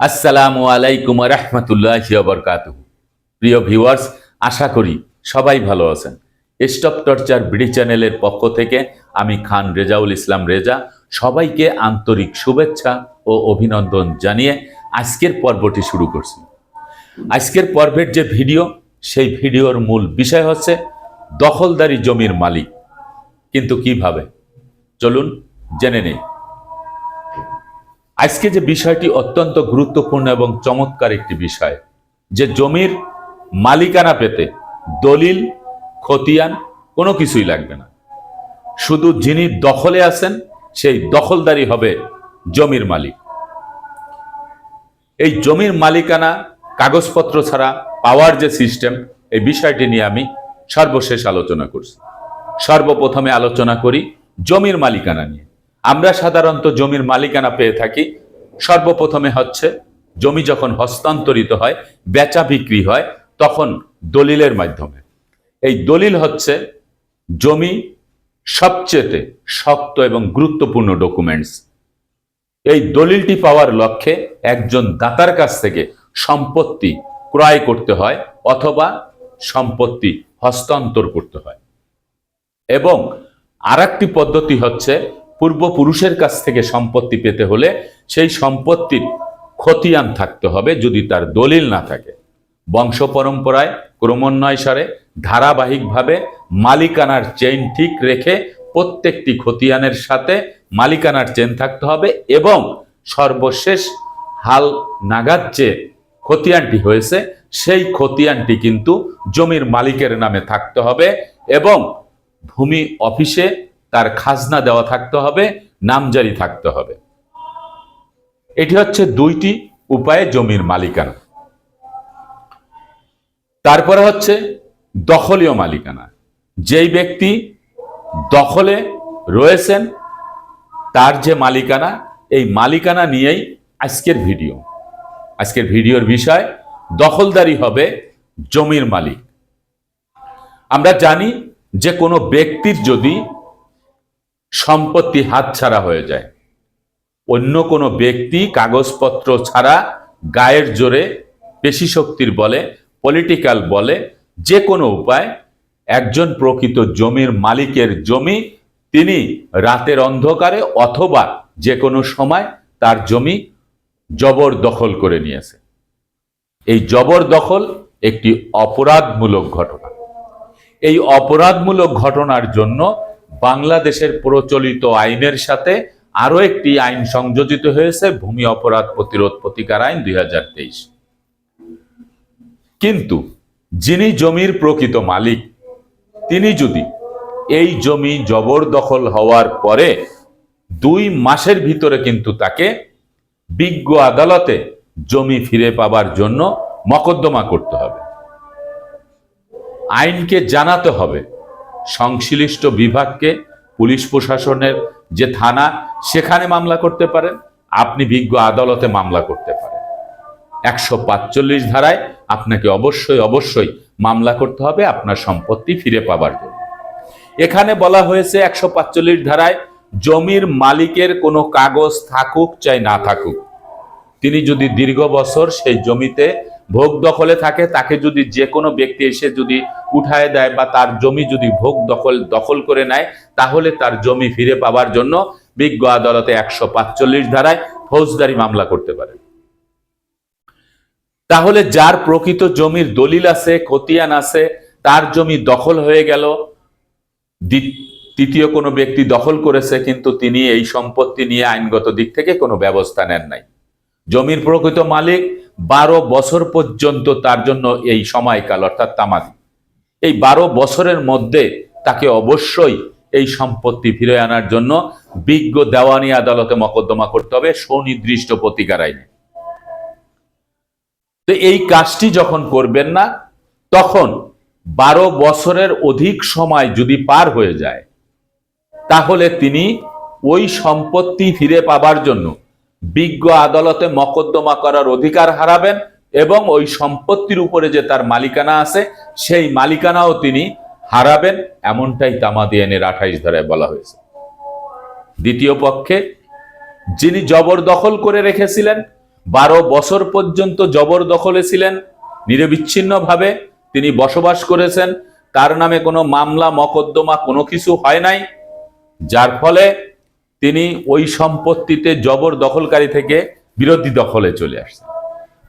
আসসালামু আলাইকুম রহমতুল্লাহ বরকাত প্রিয় ভিউয়ার্স, আশা করি সবাই ভালো আছেন। স্টপ টর্চার বিডি চ্যানেলের পক্ষ থেকে আমি খান রেজাউল ইসলাম রেজা। সবাইকে আন্তরিক শুভেচ্ছা ও অভিনন্দন জানিয়ে আজকের পর্বটি শুরু করছি। আজকের পর্বের যে ভিডিও, সেই ভিডিওর মূল বিষয় হচ্ছে দখলদারি জমির মালিক। কিন্তু কীভাবে? চলুন জেনে নেই। আজকে যে বিষয়টি অত্যন্ত গুরুত্বপূর্ণ এবং চমৎকার একটি বিষয়, যে জমির মালিকানা পেতে দলিল, খতিয়ান কোনো কিছুই লাগবে না। শুধু যিনি দখলে আছেন, সেই দখলদারি হবে জমির মালিক। এই জমির মালিকানা কাগজপত্র ছাড়া পাওয়ার যে সিস্টেম, এই বিষয়টি নিয়ে আমি সর্বশেষ আলোচনা করছি। সর্বপ্রথমে আলোচনা করি জমির মালিকানা নিয়ে। আমরা সাধারণত জমির মালিকানা পেয়ে থাকি। সর্বপ্রথমে হচ্ছে, জমি যখন হস্তান্তরিত হয়, বেচা বিক্রি হয়, তখন দলিলের মাধ্যমে। এই দলিল হচ্ছে, জমি সবচেয়ে শক্ত এবং গুরুত্বপূর্ণ ডকুমেন্টস এই দলিলটি পাওয়ার লক্ষ্যে একজন দাতার কাছ থেকে সম্পত্তি ক্রয় করতে হয় অথবা সম্পত্তি হস্তান্তর করতে হয়। এবং আর পদ্ধতি হচ্ছে পূর্বপুরুষের কাছ থেকে সম্পত্তি পেতে হলে সেই সম্পত্তির খতিয়ান থাকতে হবে যদি তার দলিল না থাকে। বংশ পরম্পরায় ক্রমান্বয় সারে ধারাবাহিকভাবে মালিকানার চেইন ঠিক রেখে প্রত্যেকটি খতিয়ানের সাথে মালিকানার চেন থাকতে হবে এবং সর্বশেষ হাল নাগাদ যে খতিয়ানটি হয়েছে, সেই খতিয়ানটি কিন্তু জমির মালিকের নামে থাকতে হবে এবং ভূমি অফিসে তার খাজনা দেওয়া থাকতে হবে, নামজারি থাকতে হবে। এটি হচ্ছে দুইটি উপায়ে জমির মালিকানা। তারপরে হচ্ছে দখলীয় মালিকানা। যেই ব্যক্তি দখলে রয়েছেন, তার যে মালিকানা, এই মালিকানা নিয়েই আজকের ভিডিও। আজকের ভিডিওর বিষয়, দখলদারি হবে জমির মালিক। আমরা জানি যে কোনো ব্যক্তির যদি সম্পত্তি হাতছাড়া হয়ে যায়। অন্য কোনো ব্যক্তি কাগজপত্র ছাড়া গায়ের জোরে পেশি শক্তির বলে পলিটিক্যাল বলে, যে কোনো উপায়, একজন প্রকৃত জমির মালিকের জমি তিনি রাতের অন্ধকারে অথবা যে কোনো সময় তার জমি জবরদখল করে নিয়েছে। এই জবরদখল একটি অপরাধমূলক ঘটনা। এই অপরাধমূলক ঘটনার জন্য বাংলাদেশের প্রচলিত আইনের সাথে আরও একটি আইন সংযোজিত হয়েছে, ভূমি অপরাধ প্রতিরোধ প্রতিকার আইন দুই কিন্তু যিনি জমির প্রকৃত মালিক, তিনি যদি এই জমি জবরদখল হওয়ার পরে দুই মাসের ভিতরে কিন্তু তাকে বিজ্ঞ আদালতে জমি ফিরে পাবার জন্য মকদ্দমা করতে হবে। আইনকে জানাতে হবে সংশ্লিষ্ট বিভাগকে, পুলিশ প্রশাসনের যে থানা, সেখানে মামলা করতে পারেন। আপনি বিজ্ঞ আদালতে মামলা করতে পারেন। একশো পাঁচচল্লিশ ধারায় আপনাকে অবশ্যই অবশ্যই মামলা করতে হবে আপনার সম্পত্তি ফিরে পাবার জন্য। এখানে বলা হয়েছে একশো পাঁচচল্লিশ ধারায় জমির মালিকের কোনো কাগজ থাকুক চাই না থাকুক। তিনি যদি দীর্ঘ বছর সেই জমিতে ভোগ দখলে থাকে, তাকে যদি যে কোনো ব্যক্তি এসে যদি উঠায় দেয় বা তার জমি যদি ভোগ দখল দখল করে নেয়, তাহলে তার জমি ফিরে পাওয়ার জন্য বিজ্ঞ আদালতে একশো পাঁচচল্লিশ ধারায় ফৌজদারি মামলা করতে পারে। তাহলে যার প্রকৃত জমির দলিল আছে, খতিয়ান আছে, তার জমি দখল হয়ে গেল তৃতীয় কোনো ব্যক্তি দখল করেছে, কিন্তু তিনি এই সম্পত্তি নিয়ে আইনগত দিক থেকে কোনো ব্যবস্থা নেন নাই। জমির প্রকৃত মালিক বারো বছর পর্যন্ত তার জন্য এই সময়কাল, অর্থাৎ তামাদি। এই বারো বছরের মধ্যে তাকে অবশ্যই এই সম্পত্তি ফিরে আনার জন্য বিজ্ঞ দেওয়ানি আদালতে মকদ্দমা করতে হবে, সুনির্দিষ্ট প্রতিকার আইনে। তো এই কাজটি যখন করবেন না, তখন বারো বছরের অধিক সময় যদি পার হয়ে যায়, তাহলে তিনি ওই সম্পত্তি ফিরে পাবার জন্য বিজ্ঞ আদালতে মকদ্দমা করার অধিকার হারাবেন এবং ওই সম্পত্তির উপরে যে তার মালিকানা আছে, সেই মালিকানাও তিনি হারাবেন, এমনটাই তামাদি আইনের আঠাইশ ধারায় বলা হয়েছে। দ্বিতীয় পক্ষে, যিনি জবরদখল করে রেখেছিলেন, বারো বছর পর্যন্ত জবরদখলে ছিলেন, নিরবিচ্ছিন্নভাবে তিনি বসবাস করেছেন, তার নামে কোনো মামলা, মকদ্দমা কোনো কিছু হয় নাই, যার ফলে তিনি ওই সম্পত্তিতে জবর দখলকারী থেকে বিরোধী দখলে চলে আসছেন।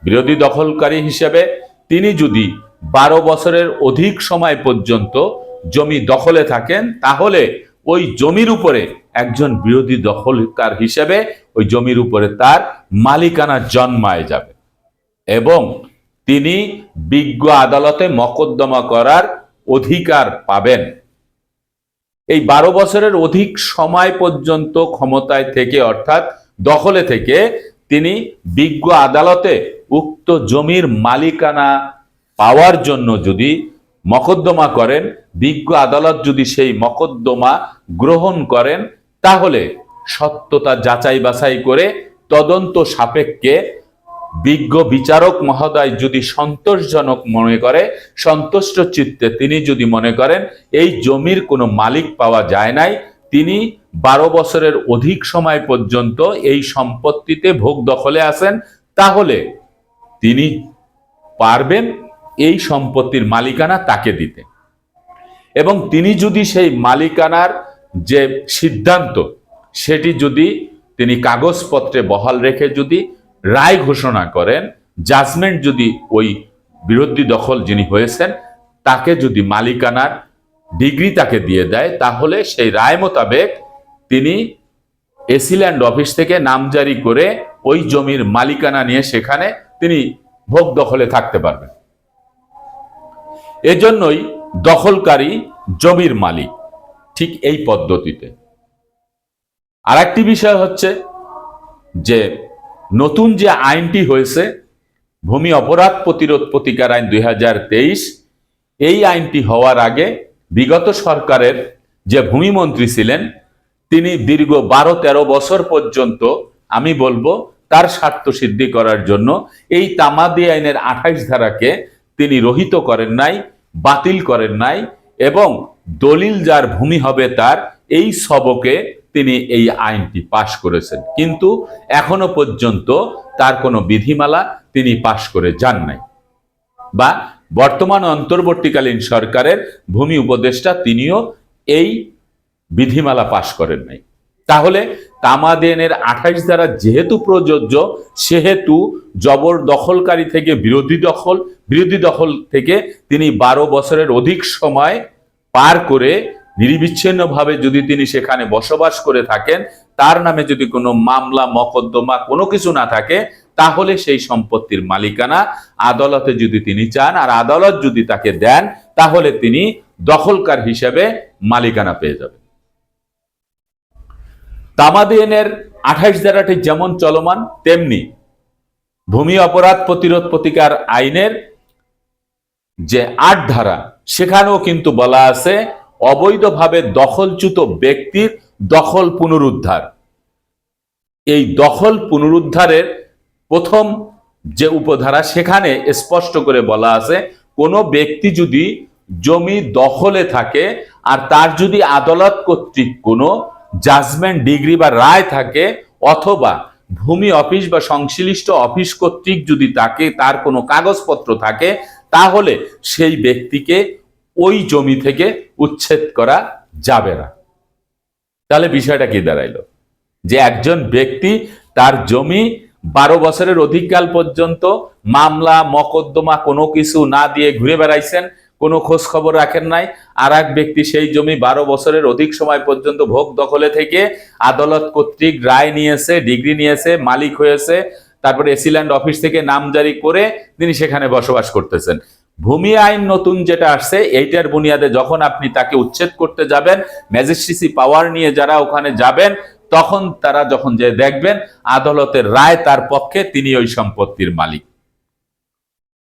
বিরোধী দখলকারী হিসেবে তিনি যদি বারো বছরের অধিক সময় পর্যন্ত জমি দখলে থাকেন, তাহলে ওই জমির উপরে একজন বিরোধী দখলকার হিসেবে ওই জমির উপরে তার মালিকানা জন্মায় যাবে। এবং তিনি বিজ্ঞ আদালতে মকদ্দমা করার অধিকার পাবেন। এই বারো বছরের অধিক সময় পর্যন্ত ক্ষমতায় থেকে, অর্থাৎ দখলে থেকে, তিনি বিজ্ঞ আদালতে উক্ত জমির মালিকানা পাওয়ার জন্য যদি মকদ্দমা করেন, বিজ্ঞ আদালত যদি সেই মকদ্দমা গ্রহণ করেন, তাহলে সত্যতা যাচাই বাছাই করে তদন্ত সাপেক্ষে বিজ্ঞ বিচারক মহোদয় যদি সন্তোষজনক মনে করে, সন্তুষ্ট চিত্তে তিনি যদি মনে করেন, এই জমির কোনো মালিক পাওয়া যায় নাই, তিনি বারো বছরের অধিক সময় পর্যন্ত এই সম্পত্তিতে ভোগ দখলে আছেন, তাহলে তিনি পারবেন এই সম্পত্তির মালিকানা তাকে দিতে। এবং তিনি যদি সেই মালিকানার যে সিদ্ধান্ত, সেটি যদি তিনি কাগজপত্রে বহাল রেখে যদি রায় ঘোষণা করেন, জাজমেন্ট যদি ওই বিরোধী দখল যিনি হয়েছেন, তাকে যদি মালিকানার ডিগ্রি তাকে দিয়ে দেয়, তাহলে সেই রায় মোতাবেক তিনি এসিল্যান্ড অফিস থেকে নামজারি করে ওই জমির মালিকানা নিয়ে সেখানে তিনি ভোগ দখলে থাকতে পারবেন। এজন্যই দখলকারী জমির মালিক ঠিক এই পদ্ধতিতে। আর একটি বিষয় হচ্ছে যে নতুন যে আইনটি হয়েছে, ভূমি অপরাধ প্রতিরোধ প্রতিকার আইন দু হাজার তেইশ, এই আইনটি হওয়ার আগে বিগত সরকারের যে ভূমিমন্ত্রী ছিলেন, তিনি দীর্ঘ বারো তেরো বছর পর্যন্ত, আমি বলব, তার স্বার্থ সিদ্ধি করার জন্য এই তামাদি আইনের আঠাইশ ধারাকে তিনি রহিত করেন নাই, বাতিল করেন নাই, এবং দলিল যার ভূমি হবে তার, এই সবকে তিনি এই আইনটি পাশ করেছেন। কিন্তু এখনও পর্যন্ত তার কোনো বিধিমালা তিনি পাশ করে যান নাই। বা বর্তমান অন্তর্বর্তীকালীন সরকারের ভূমি উপদেষ্টা তিনিও এই বিধিমালা পাশ করেন নাই। তাহলে তামাদেনের আঠাইশ দ্বারা যেহেতু প্রযোজ্য, সেহেতু জবর দখলকারী থেকে বিরোধী দখল বিরোধী দখল থেকে তিনি বারো বছরের অধিক সময় পার করে নিরবিচ্ছিন্নভাবে যদি তিনি সেখানে বসবাস করে থাকেন, তার নামে যদি কোনো মামলা, মকদ্দমা কোনো কিছু না থাকে, তাহলে সেই সম্পত্তির মালিকানা আদালতে যদি তিনি চান আর আদালত যদি তাকে দেন, তাহলে তিনি দখলকার হিসেবে মালিকানা পেয়ে যাবেন। তামাদিনের আঠাইশ ধারাটি যেমন চলমান, তেমনি ভূমি অপরাধ প্রতিরোধ প্রতিকার আইনের যে আট ধারা, সেখানেও কিন্তু বলা আছে অবৈধভাবে দখলচ্যুত ব্যক্তির দখল পুনরুদ্ধার। এই দখল পুনরুদ্ধারের প্রথম যে উপধারা সেখানে স্পষ্ট করে বলা আছে, কোনো ব্যক্তি যদি জমি দখলে থাকে আর তার যদি আদালত কর্তৃক কোনো জাজমেন্ট ডিগ্রি বা রায় থাকে অথবা ভূমি অফিস বা সংশ্লিষ্ট অফিস কর্তৃক যদি তাকে, তার কোনো কাগজপত্র থাকে, তাহলে সেই ব্যক্তিকে ওই জমি থেকে উচ্ছেদ করা যাবে না। তাহলে বিষয়টা কি দাঁড়াইলো? যে একজন ব্যক্তি তার জমি বারো বছরের অধিককাল পর্যন্ত মামলা, মকদ্দমা কোনো কিছু না দিয়ে ঘুরে বেড়াইছেন, কোনো খোঁজ খবর রাখেন নাই আর এক ব্যক্তি সেই জমি বারো বছরের অধিক সময় পর্যন্ত ভোগ দখলে থেকে আদালত কর্তৃক রায় নিয়েছে, ডিগ্রি নিয়েছে, মালিক হয়েছে, তারপরে এসিল্যান্ড অফিস থেকে নাম জারি করে তিনি সেখানে বসবাস করতেছেন। ভূমি আইন নতুন যেটা আসছে, এইটার বুনিয়াদে যখন আপনি তাকে উচ্ছেদ করতে যাবেন ম্যাজিস্ট্রেসি পাওয়ার নিয়ে যারা ওখানে যাবেন, তখন তারা যখন যে দেখবেন, আদালতের রায় তার পক্ষে তিনি ওই সম্পত্তির মালিক।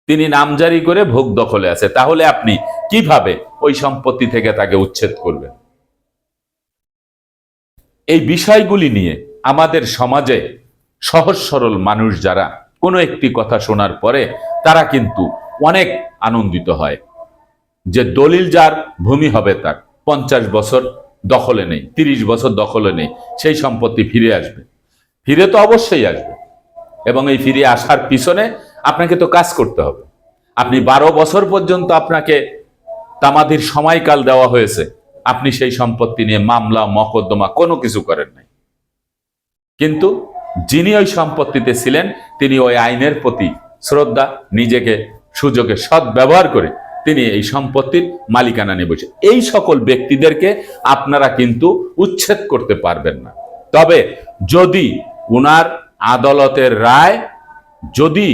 তিনি নামজারি করে ভোগ দখলে আছে। তাহলে আপনি কীভাবে ওই সম্পত্তি থেকে তাকে উচ্ছেদ করবেন? এই বিষয়গুলি নিয়ে আমাদের সমাজে সহজ সরল মানুষ যারা কোনো একটি কথা শোনার পরে তারা কিন্তু অনেক আনন্দিত হয় যে দলিল যার ভূমি হবে তার। পঞ্চাশ বছর দখলে নেই, তিরিশ বছর দখলে নেই, সেই সম্পত্তি ফিরে আসবে। ফিরে তো অবশ্যই আসবে। এবং এই ফিরে আসার পিছনে আপনাকে তো কাজ করতে হবে। আপনি বারো বছর পর্যন্ত আপনাকে তামাদির সময়কাল দেওয়া হয়েছে। আপনি সেই সম্পত্তি নিয়ে মামলা, মকদ্দমা কোনো কিছু করেন নাই। কিন্তু যিনি ওই সম্পত্তিতে ছিলেন, তিনি ওই আইনের প্রতি শ্রদ্ধা, নিজেকে, সুযোগে সৎ ব্যবহার করে তিনি এই সম্পত্তির মালিকানা নিয়ে বসে। এই সকল ব্যক্তিদেরকে আপনারা কিন্তু উচ্ছেদ করতে পারবেন না। তবে যদি উনার আদালতের রায় যদি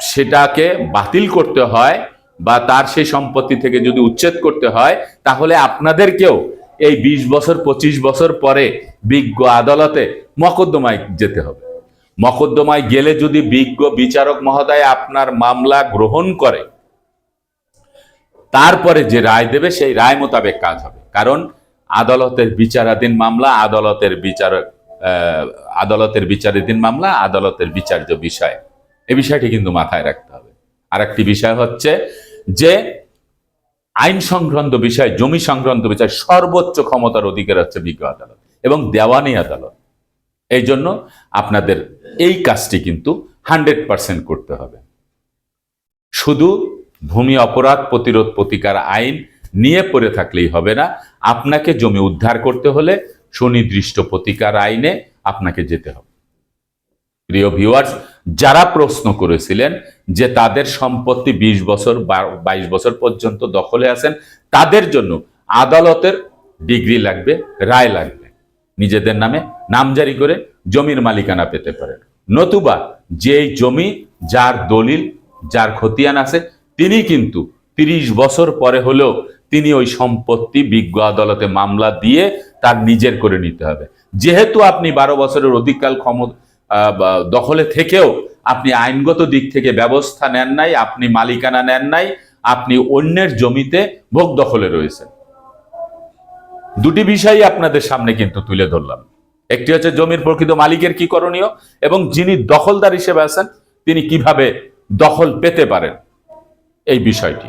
সেটাকে বাতিল করতে হয় বা তার সেই সম্পত্তি থেকে যদি উচ্ছেদ করতে হয়, তাহলে আপনাদেরকেও এই ২০ বছর ২৫ বছর পরে বিজ্ঞ আদালতে মকদ্দমায় যেতে হবে। মকদ্দমায় গেলে যদি বিজ্ঞ বিচারক মহোদয় আপনার মামলা গ্রহণ করে, তারপরে যে রায় দেবে সেই রায় মোতাবেক কাজ হবে। কারণ আদালতের বিচারাধীন মামলা, আদালতের বিচারক আদালতের বিচারাধীন মামলা, আদালতের বিচার্য বিষয়। এই বিষয়টি কিন্তু মাথায় রাখতে হবে। আর একটি বিষয় হচ্ছে যে আইন সংক্রান্ত বিষয়, জমি সংক্রান্ত বিষয় সর্বোচ্চ ক্ষমতার অধিকার হচ্ছে বিজ্ঞ আদালত এবং দেওয়ানি আদালত। এই জন্য আপনাদের এই কাজটি কিন্তু হান্ড্রেড পার্সেন্ট করতে হবে। শুধু ভূমি অপরাধ প্রতিরোধ প্রতিকার আইন নিয়ে পড়ে থাকলেই হবে না, আপনাকে জমি উদ্ধার করতে হলে সুনির্দিষ্ট প্রতিকার আইনে আপনাকে যেতে হবে। প্রিয় ভিউয়ার্স যারা প্রশ্ন করেছিলেন যে তাদের সম্পত্তি ২০ বছর বাইশ বছর পর্যন্ত দখলে আছেন, তাদের জন্য আদালতের ডিগ্রি লাগবে, রায় লাগবে। নিজেদের নামে নামজারি করে জমির মালিকানা পেতে পারেন। নতুবা যেই জমি, যার দলিল, যার খতিয়ান আছে, তিনি কিন্তু তিরিশ বছর পরে হলেও তিনি ওই সম্পত্তি বিজ্ঞ আদালতে মামলা দিয়ে তার নিজের করে নিতে হবে। যেহেতু আপনি বারো বছরের অধিককাল ক্ষমতা দখলে থেকেও আপনি আইনগত দিক থেকে ব্যবস্থা নেন নাই, আপনি মালিকানা নেন নাই, আপনি অন্যের জমিতে ভোগ দখলে রয়েছেন। দুটি বিষয়ই আপনাদের সামনে কিন্তু তুলে ধরলাম। একটি হচ্ছে জমির প্রকৃত মালিকের কি করণীয় এবং যিনি দখলদার হিসেবে আছেন, তিনি কীভাবে দখল পেতে পারেন? এই বিষয়টি।